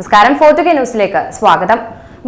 നമസ്കാരം. ഫോർട്ടുക ന്യൂസിലേക്ക് സ്വാഗതം.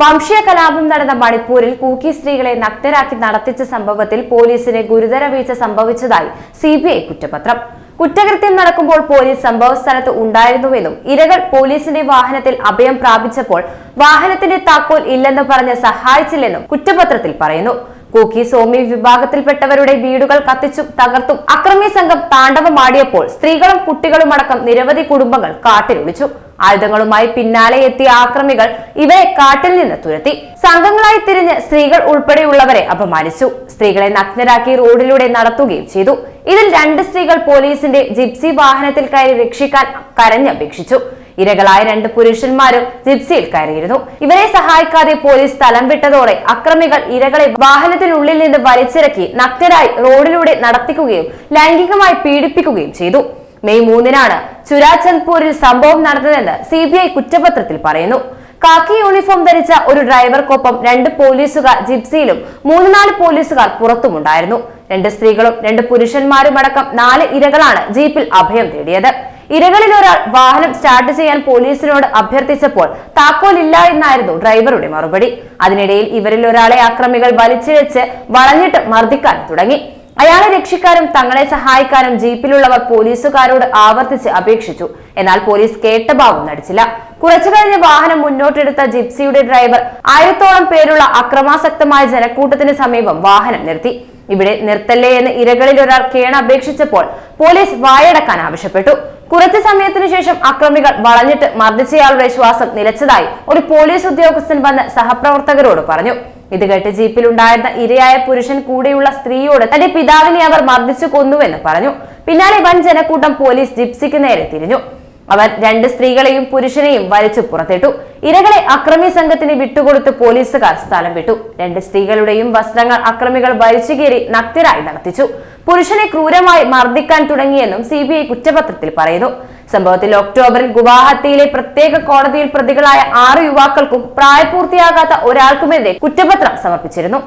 വംശീയ കലാപം നടന്ന മണിപ്പൂരിൽ കൂക്കി സ്ത്രീകളെ നഗ്നരാക്കി നടത്തിച്ച സംഭവത്തിൽ പോലീസിന് ഗുരുതര വീഴ്ച സംഭവിച്ചതായി സി കുറ്റപത്രം. കുറ്റകൃത്യം നടക്കുമ്പോൾ പോലീസ് സംഭവ സ്ഥലത്ത് ഉണ്ടായിരുന്നുവെന്നും ഇരകൾ പോലീസിന്റെ വാഹനത്തിൽ അഭയം പ്രാപിച്ചപ്പോൾ വാഹനത്തിന്റെ താക്കോൽ ഇല്ലെന്ന് പറഞ്ഞ് സഹായിച്ചില്ലെന്നും കുറ്റപത്രത്തിൽ പറയുന്നു. കൂക്കി സോമി വിഭാഗത്തിൽപ്പെട്ടവരുടെ വീടുകൾ കത്തിച്ചും തകർത്തും അക്രമി സംഘം താണ്ഡവമാടിയപ്പോൾ സ്ത്രീകളും കുട്ടികളുമടക്കം നിരവധി കുടുംബങ്ങൾ കാട്ടിലൊളിച്ചു. ആയുധങ്ങളുമായി പിന്നാലെ എത്തിയ ആക്രമികൾ ഇവരെ കാട്ടിൽ നിന്ന് തുരത്തി. സംഘങ്ങളായി തിരിഞ്ഞ് സ്ത്രീകൾ ഉൾപ്പെടെയുള്ളവരെ അപമാനിച്ചു. സ്ത്രീകളെ നഗ്നരാക്കി റോഡിലൂടെ നടത്തുകയും ചെയ്തു. ഇതിൽ രണ്ട് സ്ത്രീകൾ പോലീസിന്റെ ജിപ്സി വാഹനത്തിൽ കയറി രക്ഷിക്കാൻ കരഞ്ഞപേക്ഷിച്ചു ഇരകളായ രണ്ട് പുരുഷന്മാരും ജിപ്സിയിൽ കയറിയിരുന്നു. ഇവരെ സഹായിക്കാതെ പോലീസ് സ്ഥലം വിട്ടതോടെ അക്രമികൾ ഇരകളെ വാഹനത്തിനുള്ളിൽ നിന്ന് വലിച്ചിറക്കി നഗ്നരായി റോഡിലൂടെ നടത്തിക്കുകയും ലൈംഗികമായി പീഡിപ്പിക്കുകയും ചെയ്തു. മെയ് മൂന്നിനാണ് ചുരാചന്ദ്പൂരിൽ സംഭവം നടന്നതെന്ന് സി ബി ഐ കുറ്റപത്രത്തിൽ പറയുന്നു. കാക്കി യൂണിഫോം ധരിച്ച ഒരു ഡ്രൈവർക്കൊപ്പം രണ്ട് പോലീസുകാർ ജിപ്സിയിലും മൂന്ന് നാല് പോലീസുകാർ പുറത്തുമുണ്ടായിരുന്നു. രണ്ട് സ്ത്രീകളും രണ്ട് പുരുഷന്മാരും അടക്കം നാല് ഇരകളാണ് ജീപ്പിൽ അഭയം തേടിയത്. ഇരകളിൽ ഒരാൾ വാഹനം സ്റ്റാർട്ട് ചെയ്യാൻ പോലീസിനോട് അഭ്യർത്ഥിച്ചപ്പോൾ താക്കോലില്ല എന്നായിരുന്നു ഡ്രൈവറുടെ മറുപടി. അതിനിടയിൽ ഇവരിൽ ഒരാളെ ആക്രമികൾ വലിച്ചിഴച്ച് വളഞ്ഞിട്ട് മർദ്ദിക്കാൻ തുടങ്ങി. അയാളെ രക്ഷിക്കാനും തങ്ങളെ സഹായിക്കാനും ജീപ്പിലുള്ളവർ പോലീസുകാരോട് ആവർത്തിച്ച് അപേക്ഷിച്ചു. എന്നാൽ പോലീസ് കേട്ട ഭാവം നടിച്ചില്ല. കുറച്ചു കഴിഞ്ഞ് വാഹനം മുന്നോട്ടെടുത്ത ജിപ്സിയുടെ ഡ്രൈവർ ആയിരത്തോളം പേരുള്ള അക്രമാസക്തമായ ജനക്കൂട്ടത്തിന് സമീപം വാഹനം നിർത്തി. ഇവിടെ നിർത്തല്ലേ എന്ന് ഇരകളിൽ ഒരാൾ കേണ അപേക്ഷിച്ചപ്പോൾ പോലീസ് വായടക്കാൻ ആവശ്യപ്പെട്ടു. കുറച്ചു സമയത്തിനു ശേഷം അക്രമികൾ വളഞ്ഞിട്ട് മർദ്ദിച്ചയാളുടെ ശ്വാസം നിലച്ചതായി ഒരു പോലീസ് ഉദ്യോഗസ്ഥൻ വന്ന് സഹപ്രവർത്തകരോട് പറഞ്ഞു. ഇത് കേട്ട് ജീപ്പിലുണ്ടായിരുന്ന ഇരയായ പുരുഷൻ കൂടെയുള്ള സ്ത്രീയോട് തന്റെ പിതാവിനെ അവർ മർദ്ദിച്ചു കൊന്നുവെന്ന് പറഞ്ഞു. പിന്നാലെ വൻ ജനക്കൂട്ടം പോലീസ് ജിപ്സിക്ക് നേരെ തിരിഞ്ഞു. അവർ രണ്ട് സ്ത്രീകളെയും പുരുഷനെയും വലിച്ചു പുറത്തിട്ടു. ഇരകളെ അക്രമി സംഘത്തിന് വിട്ടുകൊടുത്ത് പോലീസുകാർ സ്ഥലം വിട്ടു. രണ്ട് സ്ത്രീകളുടെയും വസ്ത്രങ്ങൾ അക്രമികൾ വലിച്ചു കയറി നഗ്നരായി നടത്തിച്ചു. പുരുഷനെ ക്രൂരമായി മർദ്ദിക്കാൻ തുടങ്ങിയെന്നും സി കുറ്റപത്രത്തിൽ പറയുന്നു. സംഭവത്തിൽ ഒക്ടോബറിൽ ഗുവാഹത്തിയിലെ പ്രത്യേക കോടതിയിൽ പ്രതികളായ ആറ് യുവാക്കൾക്കും പ്രായപൂർത്തിയാകാത്ത ഒരാൾക്കുമെതിരെ കുറ്റപത്രം സമർപ്പിച്ചിരുന്നു